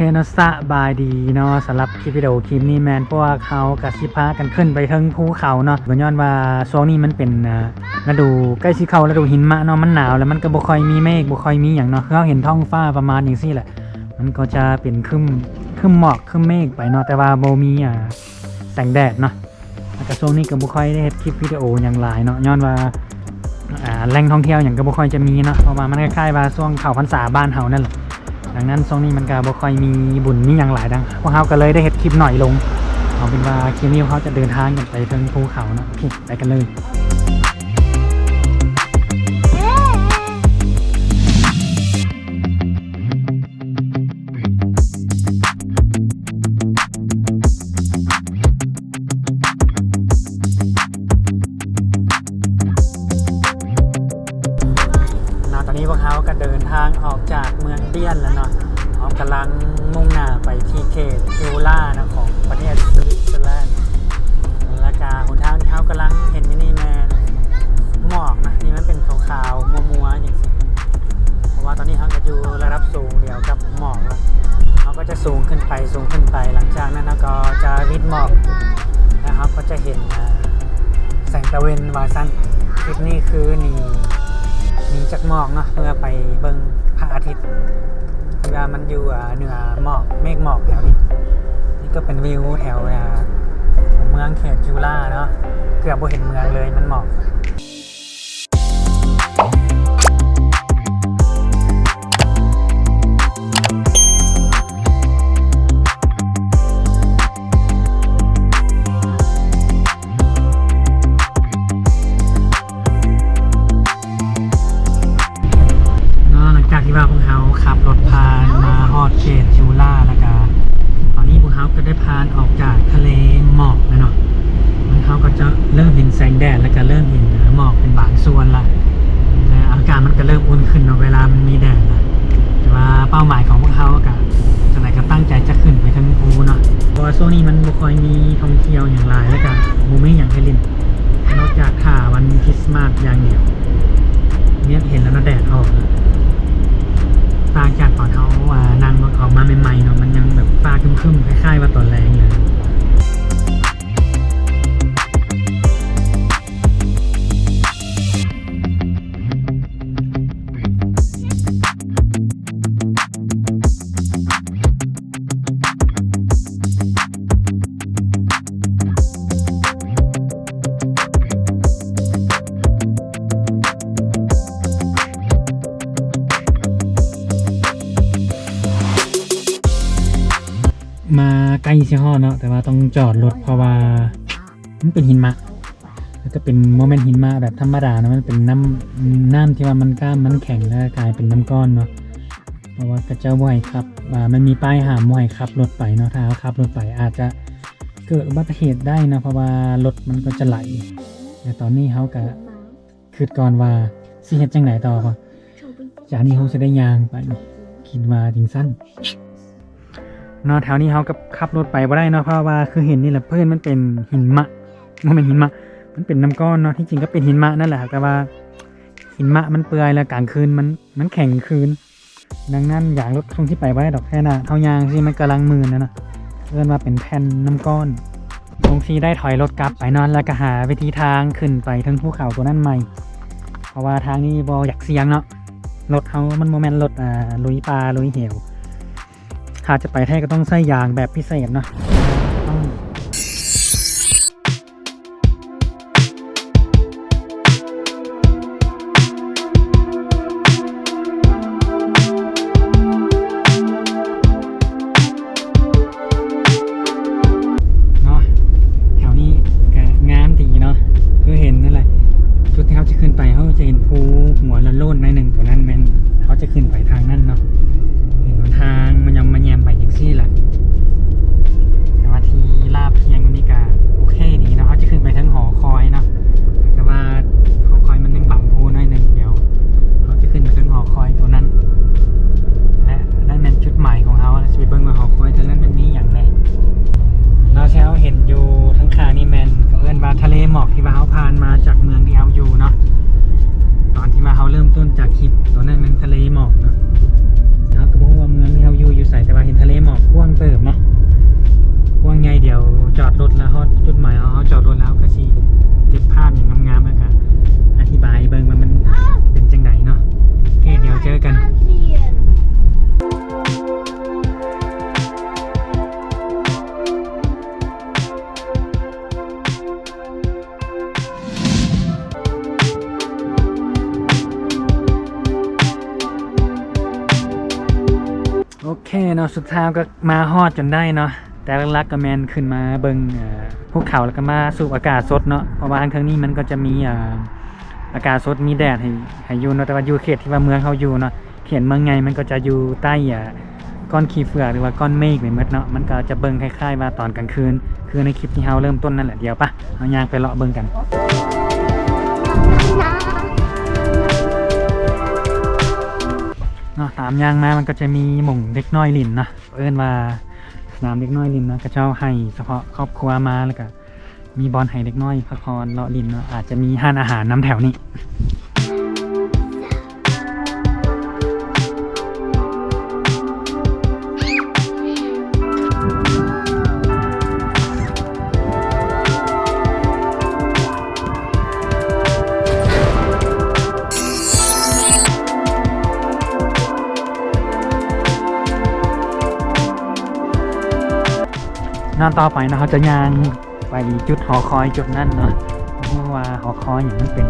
เคนาะสบายดีเนาะสำหรับคลิปวิดีโอคลิปนี้แมนพวกเขากับสิพากันขึ้นไปเทิงภูเขาเนาะบนย้อนว่าช่วงนี้มันเป็นฤดูใกล้สิเข้าฤดูหินมะเนาะมันหนาวแล้วมันก็บ่ค่อยมีเมฆบ่ค่อยมีหยังเนาะเราเห็นท้องฟ้าประมาณอย่างซี่แหละ มันก็จะเป็นครึมครึมหมอกครึมเมฆไปเนาะแต่ว่าบ่มีอ่าแสงแดดเนาะแล้วก็ช่วงนี้ก็บ่ค่อยได้เฮ็ดคลิปวิดีโอหยังหลายเนาะย้อนว่าอ่าแหล่งท่องเที่ยวหยังก็บ่ค่อยจะมีเนาะเพราะว่ามันคล้ายๆว่าช่วงเขาพรรษาบ้านเฮานั่นแหละ ดังนั้นช่วงนี้มันก็บ่ค่อยมีบุญมีอย่างหลายดังพวกเขาก็เลยได้เห็ดคลิปหน่อยลงเอาเป็นว่าคลิปนี้เขาจะเดินทางกันไปเทิงภูเขาเนาะโอเคไปกันเลย ตะเวนวาซันคลิปนี้คือหนีหนีจากหมอกเนาะเพื่อไปเบิงพระอาทิตย์เวลามันอยู่อ่าเหนือหมอกเมฆหมอกแถวนี้ นี่ก็เป็นวิวแถวเมืองเขตจูล่าเนาะเกือบบ่เห็นเมืองเลยมันหมอก เริ่มอุ่นขึ้นเนาะเวลามันมีแดดละแต่ว่าเป้าหมายของพวกเขาก็จะไหนก็ตั้งใจจะขึ้นไปทั้งภูเนาะเพราะว่าช่วงนี้มันบ่ค่อยมีท่องเที่ยวอย่างไรแล้วก็บ่มีอย่างให้ล่นนอกจากถ่าวันคริสต์มาสอย่างเดียวเนี่ยเห็นแล้วนาะแดดออกต่างจากตอนเขาอ่านางออกมาใหม่ๆเนาะมันยังแบบฟ้าครึมๆคล้ายๆว่าตอนแรงเลย แต่ว่าต้องจอดรถเพราะว่ามันเป็นหินมะแล้วก็เป็นโมเมนต์หินมะแบบธรรมดานะมันเป็นน้ำน้ำที่ว่ามันกล้ามมันแข็งแล้วกลายเป็นน้ำก้อนเนาะเพราะว่ากระเจ้าบ่อยครับมันมีป้ายห้ามบ่อยขับรถไปเนาะถ้าเขาขับรถไปอาจจะเกิดอุบัติเหตุได้นะเพราะว่ารถมันก็จะไหลแต่ตอนนี้เขาก็คิดก่อนว่าสิเฮ็ดจังไหนต่อพอจากนี้เขาจะได้ยางไปคิดว่าถึงสั้น เนาะแถวนี้เขาก็ขับรถไปบ่ได้เนาะเพราะว่าคือเห็นนี่แหละเพื่อนมันเป็นหินมะมันเป็นหินมะ มันเป็นน้ำก้อนเนาะที่จริงก็เป็นหินมะนั่นแหละครับแต่ว่าหินมะมันเปื่อยแล้วกลางคืนมันมันแข็งคืน ดังนั้นอย่างรถช่วงที่ไปบ่ได้ดอกแค่น่ะเท่ายางที่มันกำลังมืนนะนะเอิ้นว่าเป็นแผ่นน้ำก้อนตรงที่ได้ถอยรถกลับไปนอนแล้วก็หาวิธีทางขึ้นไปทั้งภูเขาตัวนั้นใหม่ เพราะว่าทางนี้บออยากเสียงเนาะรถเขามันโมเมนต์รถอ่าลุยปลาลุยเหว ถ้าจะไปแท้ก็ต้องใส่ยางแบบพิเศษเนาะ โอเคเนาะสุดท้ายก็มาฮอดจนได้เนาะแต่ลักๆก็แมนขึ้นมาเบิงภูเขาแล้วก็มาสูบอากาศสดเนาะเพราะว่าทางนี้มันก็จะมีอากาศสดมีแดดให้ให้อยู่เนาะแต่ว่าอยู่เขตที่ว่าเมืองเขาอยู่เนาะเขตเมืองไงมันก็จะอยู่ใต้ก้อนขี้เฟือหรือว่าก้อนเมฆไปหมดเนาะมันก็จะเบิงคล้ายๆว่าตอนกลางคืน คือในคลิปที่เราเริ่มต้นนั่นแหละเดี๋ยวปะเอายางไปเลาะเบิงกันามยางมามันก็จะมีหม่งเล็กน้อยลินนะเอิ้นว่าสนามเล็กน้อยลินนะก็เจ้าให้เฉพาะครอบครัวมาแล้วก็มีบอลให้เล็กน้อยพักผ่อนเลาะลินเนาะอาจจะมีห้านอาหารน้ำแถวนี้ นอนต่อไปนะเขาจะย่างไปจุดหอคอยจุดนั่นเนาะเพราะว่าหอคอยอย่างมันเป็น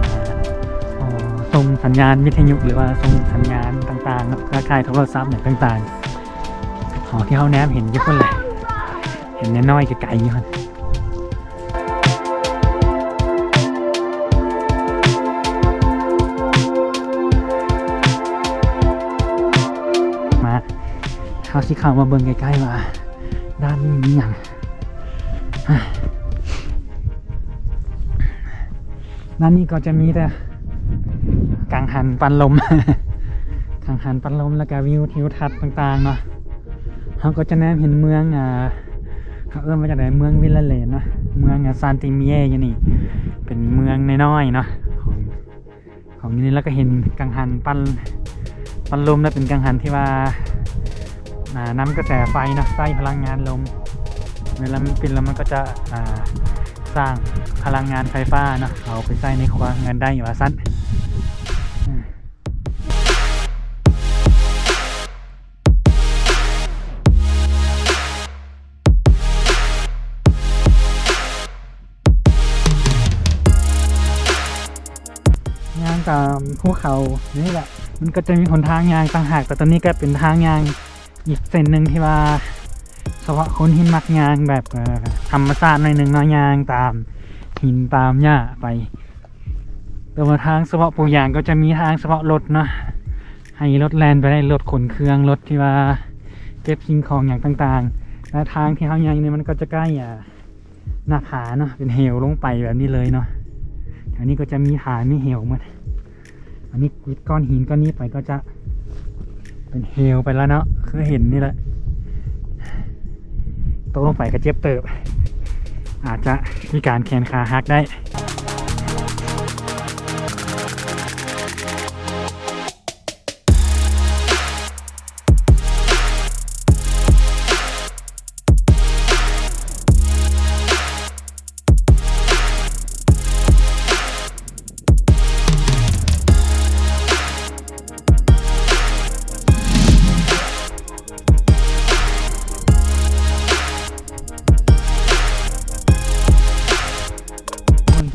อ่าส่งสัญญาณวิทยุหรือว่าส่งสัญญาณต่างๆเนาะคล้ายๆโทรศัพท์อย่างต่างๆหอที่เขาแนบเห็นยี่คนแหละเห็นน้อยๆไกลๆยู่คนมาเขาสิเข้ามาเบิ่งใกล้ๆว่าด้านนี้มีอย่าง ด้านนี้ก็จะมีแต่กังหันปันลม กังหันปันลมแล้วก็วิวทิวทัศน์ต่างๆเนาะเขาก็จะแนมเห็นเมืองอ่าเขาเอื้อมมาจากไหนเมืองวิลาเลนเนาะเมืองซานติเมียอย่างนี้เป็นเมืองน้อยๆเนาะของของนี่แล้วก็เห็นกังหันปันปันลมแล้วเป็นกังหันที่ว่าอ่านำกระแสไฟนะใส่พลังงานลม เวลามันเป็นแล้วมันก็จะอ่า สร้างพลังงานไฟฟ้าเนาะเอาไปใส่ในครัวเงินได้อยู่ว่าสั้นอืมยางตามภูเขานี่แหละ มันก็จะมีหนทางยางต่างหากแต่ตอนนี้ก็เป็นทางยางอีกเส้นหนึ่งที่ว่า ฉพาะคนที่มักยางแบบธรรมชาติหน่อยหนึ่งเนาะยางตามหินตามหญ้าไป แต่ว่าทางเฉพาะปูยางก็จะมีทางเฉพาะรถเนาะให้รถแลนไปได้รถขนเครื่องรถที่ว่าเก็บสิ่งของอย่างต่างๆ และทางที่เขายางเนี่ยมันก็จะใกล้อะหน้าผาเนาะเป็นเหวลงไปแบบนี้เลยเนาะแถวนี้ก็จะมีผามีเหวหมดอันนี้วิดก้อนหินก้อนนี้ไปก็จะเป็นเฮลไปแล้วเนาะคือเห็นนี่แหละ ตกลงไปกระเจ็บเติบ อาจจะมีการแขนขาหักได้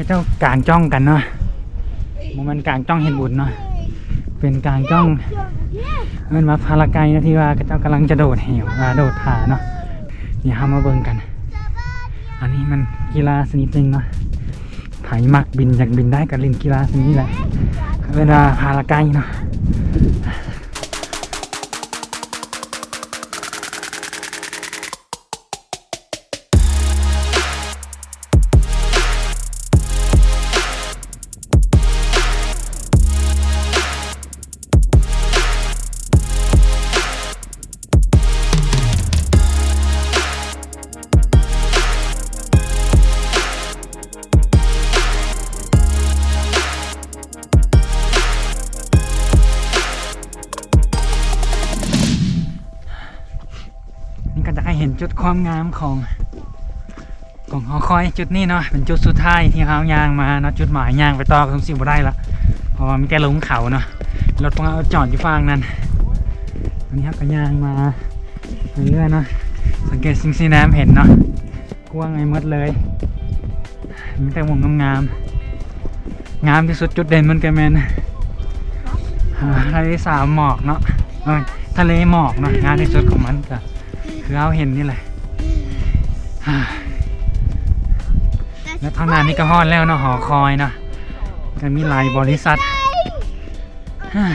เจ้ากลางจ้องกันเนาะมันมันกลางจ้องเห็นบุญเนาะเป็นกลางจ้องมันมาพาราไกนะที่ว่าเจ้ากำลังจะโดดเหวมาโดดผาเนาะเดี๋ยวเรามาเบิ่งกัน อันนี้มันกีฬาชนิดหนึ่งเนาะไถมักบินอยากบินได้ก็เล่นกีฬาชนิดนี้แหละเวลาพาราไกเนาะ เห็นจุดความงามของของหอคอยจุดนี้เนาะเป็นจุดสุดท้ายที่เขายางมาเนาะจุดหมายยางไปต่อคงสิบได้ละเพราะว่ามีแต่ลงเขาเนาะรถพวกเราจอดอยู่ฝั่งนั้นอันนี้ครับก็ยางมาเรื่อยๆเนาะสังเกตสิ่งสีน้ำเห็นเนาะกว้างไอ้มดเลยมีแต่วงงามๆงามที่สุดจุดเด่นมันก็แมนอ่าทะเลสาบหมอกเนาะทะเลหมอกเนาะงานในสุดของมันก็ คือเอาเห็นนี่แหละฮ่าแล้วทางหน้านี่ก็ฮอดแล้วเนาะหอคอยเนาะก็มีหลายบริษัทฮ่า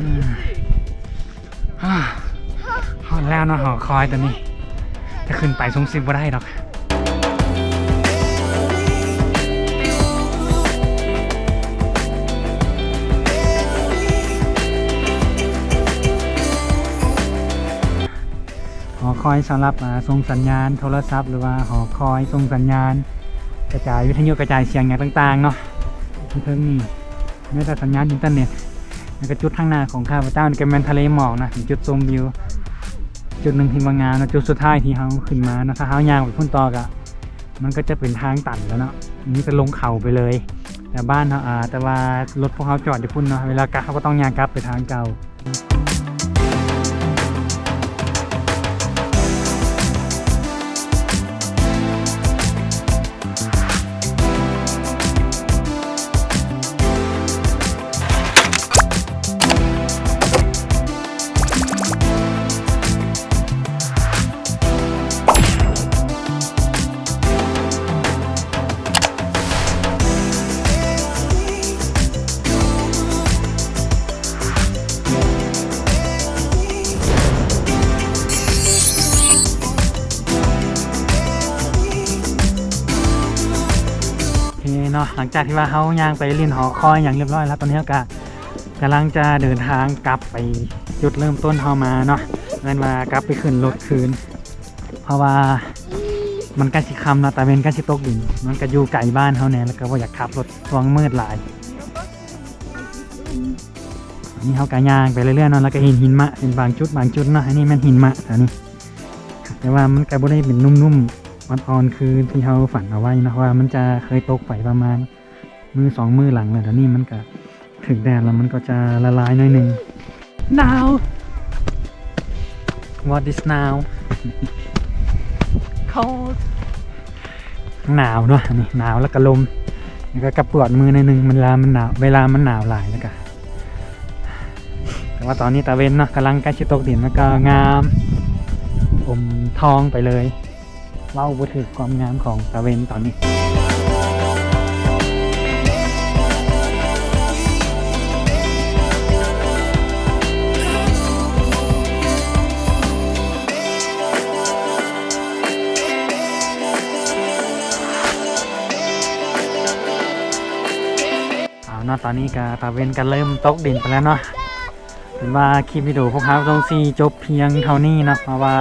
ฮ่าฮ่าฮอดแล้วเนาะหอคอยตัวนี้จะขึ้นไปสูงสิบบ่ได้ดอก อยสำหรับส่งสัญญาณโทรศัพท์ หรือว่าหอคอยส่งสัญญาณ กระจายวิทยุกระจายเสียงอย่างต่างๆเนาะเพิ่งนี่แม้แต่สัญญาณอินเทอร์เน็ตแล้วก็จุดข้างหน้าของข้าพเจ้านี่ก็เป็นทะเลหมอกนะจุดชมวิว จุดหนึ่งที่มางานะจุดสุดท้ายที่เขาขึ้นมานะถ้าเขายางไปพุ่นตอกอะมันก็จะเป็นทางตันแล้วเนาะอันนี้จะลงเขาไปเลย แต่บ้านเขาอ่าแต่ว่ารถพวกเขาจอดอยู่พุ่นเนาะเวลากลับเขาก็ต้องยางกลับไปทางเก่า ลังจากที่ว่าเขาย่างไปเรียนหอคอยอย่างเรียบร้อยแล้วตอนนี้ก็กำลังจะเดินทางกลับไปจุดเริ่มต้นเขามาเนาะนั่นว่ากลับไปขึ้นรถคืน เพราะว่ามันกล้สิคำนะแต่เป็นกล้สิตกดิน มันก็อยู่ไกลบ้านเขาเนี่ยแล้วก็ว่าอยากขับรถทวงมืดหลายอันนี่เขากะย่างไปเรื่อยๆเนาะแล้วก็เห็นหินมะเป็นบางจุดบางจุดเนาะอันนี้มันหินมะแถวนี้แต่ว่ามันก็บ่ได้เป็นนุ่มๆ อ่อนๆคือที่เขาฝันเอาไว้นะว่า มันจะเคยตกไปประมาณ มือสองมือหลังเลยแต่นี่มันก็ถึงแดดแล้วมันก็จะละลายหน่อยหนึ่งหนาว What is now cold หนาวเนาะอันนี่หนาวแล้วก็ลมแล้วก็กระปวดมือหน่อยหนึ่งมันเวลามันหนาวเวลามันหนาวหลายแล้วก็แต่ว่าตอนนี้ตะเวนเนาะกำลังใกล้ชิตกดินแล้วก็งาม อมทองไปเลย เล่าบุถึกความงามของตะเวนตอนนี้ เอาเนาะตอนนี้ก็ตะเวนกันเริ่มตกดินไปแล้วเนาะเห็นว่าคลิปวิดีโอพวกเขาตรงซีจบเพียงเท่านี้นะเพราะว่า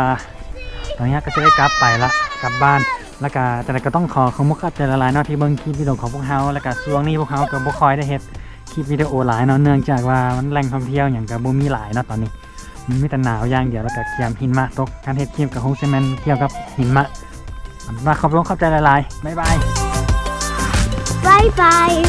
ตอนนี้ก็จะได้กลับไปละ กลับบ้าน แล้วก็แต่ก็ต้องขอขอบคุณครับใจละลายเนาะที่เบิ่งคลิปวิดีโอของพวกเขาแล้วก็ช่วงนี้พวกเขาก็บ่ค่อยได้เฮ็ดคลิปวิดีโอหลายเนาะเนื่องจากว่ามันแหล่งท่องเที่ยวอย่างกับบ่มีหลายเนาะตอนนี้ มันมีแต่หนาวอย่างเดียวแล้วก็เกียมหินมะตกการเฮ็ดคลิปกับโฮงเซแมนเกี่ยวกับหินมะมาขอบคุณครับใจละลายบ๊ายบาย Bye bye.